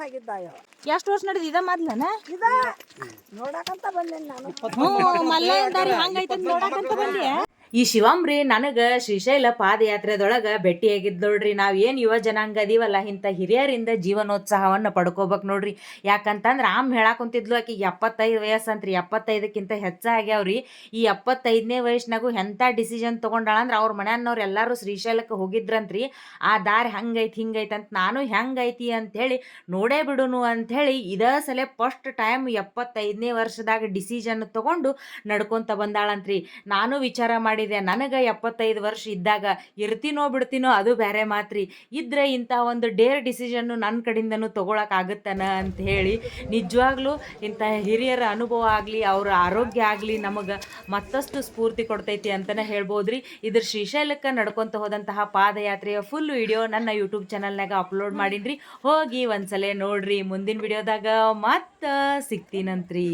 ಆಗಿದ್ದಾಯ ಎಷ್ಟು ವರ್ಷ ನಡೆದ ಇದ ಮೊದ್ಲನ ಇದ ನೋಡಕಂತ ಬಂದೆ ನಾನು. ಮಲ್ಲ ದಾರಿ ಹಂಗೈತೆ ನೋಡಕಂತ ಬಂದಿ ಈ ಶಿವಂಬ್ರಿ ನನಗೆ ಶ್ರೀಶೈಲ ಪಾದಯಾತ್ರೆದೊಳಗ ಆಗಿದ್ದು ನೋಡ್ರಿ. ನಾವು ಏನು ಯುವ ಜನಾಂಗ ಅದೀವಲ್ಲ, ಇಂಥ ಹಿರಿಯರಿಂದ ಜೀವನೋತ್ಸಾಹವನ್ನು ಪಡ್ಕೋಬೇಕು ನೋಡ್ರಿ. ಯಾಕಂತಂದ್ರೆ ಆಮ್ ಹೇಳಾಕ್ ಕುಂತಿದ್ಲು ಆಕಿಗೆ ಎಪ್ಪತ್ತೈದು ವಯಸ್ಸಂತ್ರಿ, ಎಪ್ಪತ್ತೈದಕ್ಕಿಂತ ಹೆಚ್ಚಾಗ್ಯಾವ್ರಿ ಈ ಎಪ್ಪತ್ತೈದನೇ ವಯಸ್ಸಿನಾಗೂ ಎಂಥ ಡಿಸಿಷನ್ ತೊಗೊಂಡಾಳ ಅಂದ್ರೆ ಅವ್ರ ಮನೆಯನ್ನವ್ರು ಎಲ್ಲರೂ ಶ್ರೀಶೈಲಕ್ಕೆ ಹೋಗಿದ್ರಂತ್ರಿ. ಆ ದಾರಿ ಹಂಗೈತಿ, ಹಿಂಗೈತೆ ಅಂತ ನಾನು ಹೆಂಗೈತಿ ಅಂಥೇಳಿ ನೋಡೇ ಬಿಡುನು ಅಂಥೇಳಿ ಇದೇ ಸಲ ಫಸ್ಟ್ ಟೈಮ್ ಎಪ್ಪತ್ತೈದನೇ ವರ್ಷದಾಗ ಡಿಸಿಷನ್ ತೊಗೊಂಡು ನಡ್ಕೊತ ಬಂದಾಳಂತ್ರಿ. ನಾನು ವಿಚಾರ ಮಾಡಿದೆ. ನನಗೆ ಎಪ್ಪತ್ತೈದು ವರ್ಷ ಇದ್ದಾಗ ಇರ್ತೀನೋ ಬಿಡ್ತೀನೋ ಅದು ಬೇರೆ ಮಾತ್ರಿ. ಇದ್ರೆ ಇಂಥ ಒಂದು ಡೇರ್ ಡಿಸಿಷನ್ನು ನನ್ನ ಕಡೆಯಿಂದನೂ ತೊಗೊಳಕ್ಕಾಗುತ್ತಾನ ಅಂತ ಹೇಳಿ ನಿಜವಾಗ್ಲೂ ಇಂಥ ಹಿರಿಯರ ಅನುಭವ ಆಗಲಿ, ಅವರ ಆರೋಗ್ಯ ಆಗಲಿ ನಮಗೆ ಮತ್ತಷ್ಟು ಸ್ಫೂರ್ತಿ ಕೊಡ್ತೈತಿ ಅಂತಲೇ ಹೇಳ್ಬೋದ್ರಿ. ಇದ್ರ ಶ್ರೀಶೈಲಕ್ಕೆ ನಡ್ಕೊತ ಹೋದಂತಹ ಪಾದಯಾತ್ರೆಯ ಫುಲ್ ವಿಡಿಯೋ ನನ್ನ ಯೂಟ್ಯೂಬ್ ಚಾನಲ್ನಾಗ ಅಪ್ಲೋಡ್ ಮಾಡಿನ್ರಿ. ಹೋಗಿ ಒಂದ್ಸಲ ನೋಡ್ರಿ. ಮುಂದಿನ ವಿಡಿಯೋದಾಗ ಮತ್ತೆ ಸಿಗ್ತೀನಂತ್ರಿ.